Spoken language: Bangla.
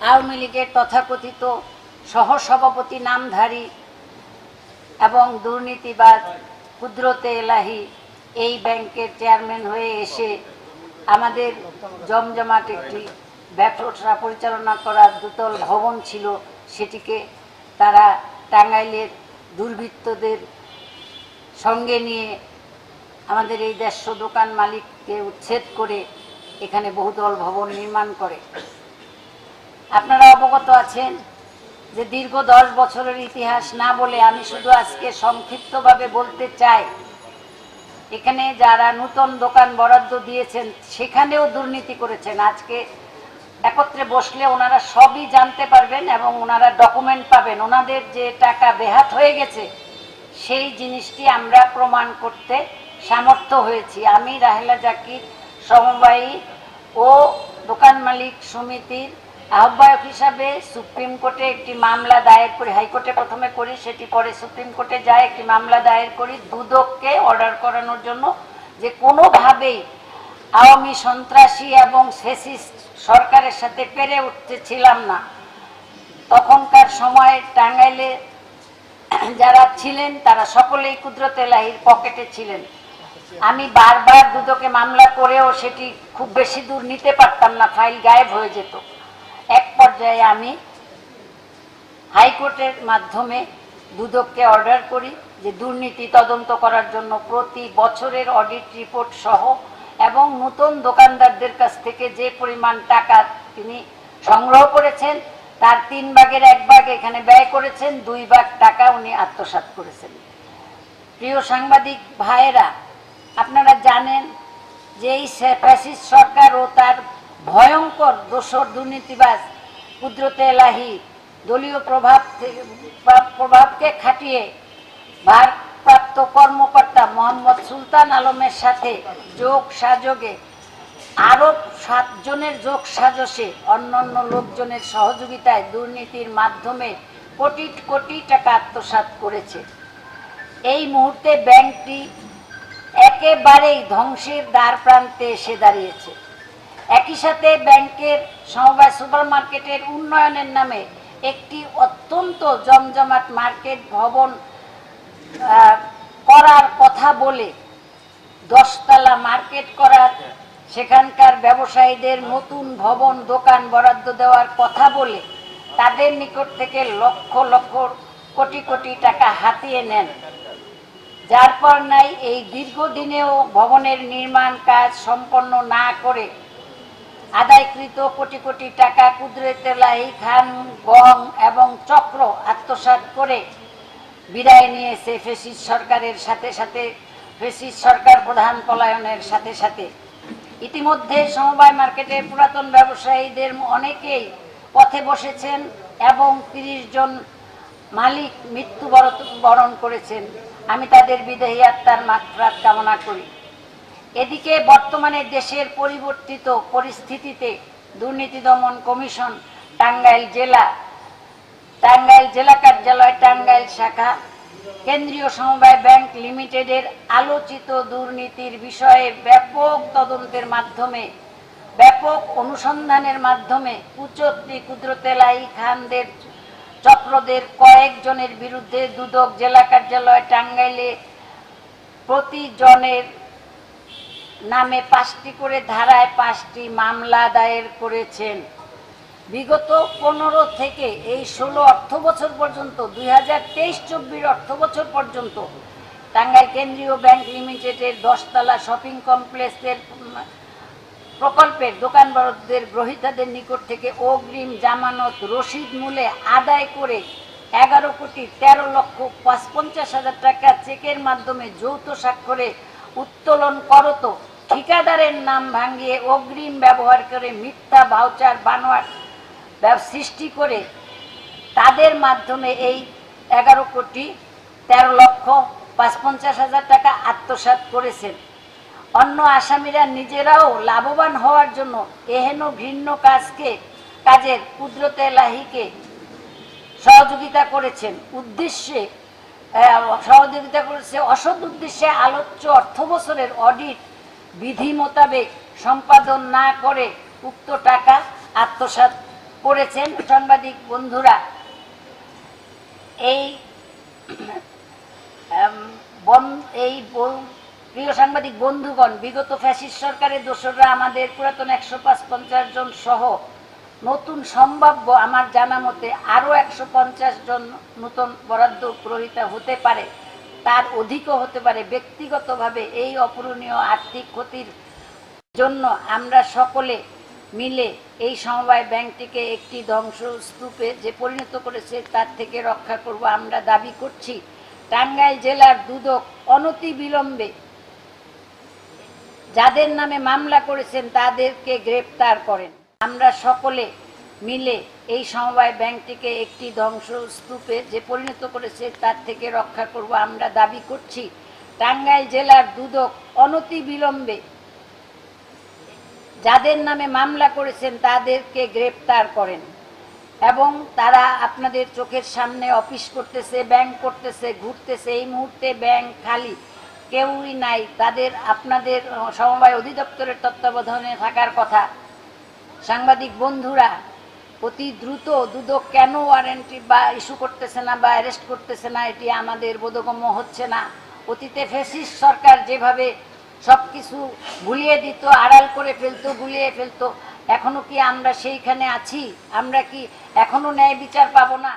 আওয়ামী লীগের তথাকথিত সহসভাপতি নামধারী এবং দুর্নীতিবাদ কুদরতে এলাহি এই ব্যাংকের চেয়ারম্যান হয়ে এসে আমাদের জমজমাট একটি ব্যবসা পরিচালনা করার দুতল ভবন ছিল, সেটিকে তারা টাঙ্গাইলের দুর্বৃত্তদের সঙ্গে নিয়ে আমাদের এই দেড়শো দোকান মালিককে উচ্ছেদ করে এখানে বহুতল ভবন নির্মাণ করে। আপনারা অবগত আছেন যে দীর্ঘ দশ বছরের ইতিহাস না বলে আমি শুধু আজকে সংক্ষিপ্তভাবে বলতে চাই। এখানে যারা নূতন দোকান বরাদ্দ দিয়েছেন, সেখানেও দুর্নীতি করেছেন। আজকে একত্রে বসলে ওনারা সবই জানতে পারবেন এবং ওনারা ডকুমেন্ট পাবেন। ওনাদের যে টাকা বেহাত হয়ে গেছে, সেই জিনিসটি আমরা প্রমাণ করতে সামর্থ্য হয়েছি। আমি রাহেলা জাকির, সমবায়ী ও দোকান মালিক সমিতির আহ্বায়ক হিসাবে সুপ্রিম কোর্টে একটি মামলা দায়ের করি, হাইকোর্টে প্রথমে করি, সেটি পরে সুপ্রিম কোর্টে যায়, একটি মামলা দায়ের করি। দুদককে অর্ডার করানোর জন্য যে কোনোভাবেই আওয়ামী সন্ত্রাসী এবং ফেসিস্ট সরকারের সাথে পেরে উঠতেছিলাম না। তখনকার সময়ে টাঙ্গাইলে যারা ছিলেন, তারা সকলেই কুদরত এলাহির পকেটে ছিলেন। আমি বারবার দুদকে মামলা করেও সেটি খুব বেশি দূর নিতে পারতাম না, ফাইল গায়েব হয়ে যেত। এক পর্যায়ে আমি হাইকোর্টের মাধ্যমে দুদককে অর্ডার করি যে দুর্নীতি তদন্ত করার জন্য প্রতি বছরের অডিট রিপোর্ট সহ এবং নতুন দোকানদারদের কাছ থেকে যে পরিমাণ টাকা তিনি সংগ্রহ করেছেন, তার তিন ভাগের এক ভাগ এখানে ব্যয় করেছেন, দুই ভাগ টাকা উনি আত্মসাৎ করেছেন। প্রিয় সাংবাদিক ভাইয়েরা, আপনারা জানেন যে এই ফ্যাসিস্ট সরকার ও তার ভয়ঙ্কর দোসর দুর্নীতিবাজ, কুদরতে এলাহি, দলীয় প্রভাব প্রভাবকে খাটিয়ে ভারপ্রাপ্ত কর্মকর্তা মোহাম্মদ সুলতান আলমের সাথে যোগ সাযোগে আরও সাতজনের যোগ সাজসে, অন্যান্য লোকজনের সহযোগিতায় দুর্নীতির মাধ্যমে কোটি কোটি টাকা আত্মসাৎ করেছে। এই মুহূর্তে ব্যাংকটি একেবারেই ধ্বংসের দ্বার প্রান্তে এসে দাঁড়িয়েছে। একই সাথে ব্যাংকের সমবায় সুপার মার্কেটের উন্নয়নের নামে একটি অত্যন্ত জমজমাট মার্কেট ভবন করার কথা বলে দশতলা মার্কেট করার সেখানকার ব্যবসায়ীদের নতুন ভবন, দোকান বরাদ্দ দেওয়ার কথা বলে তাদের নিকট থেকে লক্ষ লক্ষ কোটি কোটি টাকা হাতিয়ে নেন। যার পর নাই এই দীর্ঘদিনেও ভবনের নির্মাণ কাজ সম্পন্ন না করে আদায়কৃত কোটি কোটি টাকা কুদরতেলাই খান গং এবং চক্র আত্মসাৎ করে বিদায় নিয়েছে ফেসিস সরকারের সাথে সাথে, ফেসিস সরকার প্রধান পলায়নের সাথে সাথে। ইতিমধ্যে সমবায় মার্কেটের পুরাতন ব্যবসায়ীদের অনেকেই পথে বসেছেন এবং তিরিশ জন মালিক মৃত্যু বরণ করেছেন। আমি তাদের বিদেহী আত্মার মাত্রা কামনা করি। এদিকে বর্তমানে দেশের পরিবর্তিত পরিস্থিতিতে দুর্নীতি দমন কমিশন টাঙ্গাইল জেলা টাঙ্গাইল জেলা কার্যালয়, টাঙ্গাইল শাখা, কেন্দ্রীয় সমবায় ব্যাংক লিমিটেডের আলোচিত দুর্নীতির বিষয়ে ব্যাপক তদন্তের মাধ্যমে, ব্যাপক অনুসন্ধানের মাধ্যমে কুচত্রী কুদরতেলাই খানদের চক্রদের কয়েকজনের বিরুদ্ধে দুদক জেলা কার্যালয় টাঙ্গাইলে প্রতিজনের নামে পাঁচটি করে ধারায় পাঁচটি মামলা দায়ের করেছেন। বিগত পনেরো থেকে এই ষোলো অর্থ বছর পর্যন্ত দুই হাজার তেইশ চব্বিশ অর্থ বছর পর্যন্ত টাঙ্গাইল কেন্দ্রীয় ব্যাংক লিমিটেডের দশতলা শপিং কমপ্লেক্সের প্রকল্পের দোকান বরাদ্দের গ্রহীতাদের নিকট থেকে অগ্রিম জামানত রসিদ মূলে আদায় করে এগারো কোটি তেরো লক্ষ পঞ্চাশ হাজার টাকা চেকের মাধ্যমে যৌথ স্বাক্ষরে উত্তোলন করত ঠিকাদারের নাম ভাঙিয়ে অগ্রিম ব্যবহার করে মিথ্যা ভাউচার বানোয়ার সৃষ্টি করে তাদের মাধ্যমে এই এগারো কোটি তেরো লক্ষ পঞ্চাশ হাজার টাকা আত্মসাৎ করেছেন। অন্য আসামিরা নিজেরাও লাভবান হওয়ার জন্য এহেন ভিন্ন কাজকে, কাজের কুদরতে লাহিকে সহযোগিতা করেছেন। উদ্দেশ্যে সহযোগিতা করেছে অসৎ উদ্দেশ্যে আলোচ্য অর্থ বছরের অডিট বিধি মোতাবেক সম্পাদন না করে উক্ত টাকা আত্মসাৎ করেছেন সাংবাদিক বন্ধুরা। এই বন- এই প্রিয় সাংবাদিক বন্ধুগণ, বিগত ফ্যাসিস্ট সরকারের দোসররা আমাদের পুরাতন একশো পাঁচ পঞ্চাশ জন সহ নতুন সম্ভাব্য আমার জানা মতে আরও একশো পঞ্চাশ জন নতুন বরাদ্দ গ্রহীতা হতে পারে। তার অধিকও হতে পারে। ব্যক্তিগতভাবে এই অপূরণীয় আর্থিক ক্ষতির জন্য আমরা সকলে মিলে এই সমবায় ব্যাংকটিকে একটি ধ্বংসস্তূপে যে পরিণত করেছে তার থেকে রক্ষা করব আমরা দাবি করছি। টাঙ্গাইল জেলার দুদক অনতি বিলম্বে যাদের নামে মামলা করেছেন তাদেরকে গ্রেপ্তার করেন। আমরা সকলে মিলে এই সমবায় ব্যাংকটিকে একটি ধ্বংসস্তূপে যে পরিণত করেছে তার থেকে রক্ষা করব আমরা দাবি করছি। টাঙ্গাইল জেলার দুদক অনতি বিলম্বে যাদের নামে মামলা করেছেন তাদেরকে গ্রেপ্তার করেন এবং তারা আপনাদের চোখের সামনে অফিস করতেছে, ব্যাংক করতেছে, ঘুরতেছে। এই মুহূর্তে ব্যাংক খালি, কেউই নাই। তাদের, আপনাদের সমবায় অধিদপ্তরের তত্ত্বাবধানে থাকার কথা। সাংবাদিক বন্ধুরা অতি দ্রুত দুদক কেন ওয়ারেন্টি বা ইস্যু করতেছে না বা অ্যারেস্ট করতেছে না, এটি আমাদের বোধগম্য হচ্ছে না। অতীতে ফেসিস সরকার যেভাবে সব কিছু গুলিয়ে দিত, আড়াল করে ফেলতো, গুলিয়ে ফেলতো এখনও কি আমরা সেইখানে আছি? আমরা কি এখনও ন্যায় বিচার পাবো না?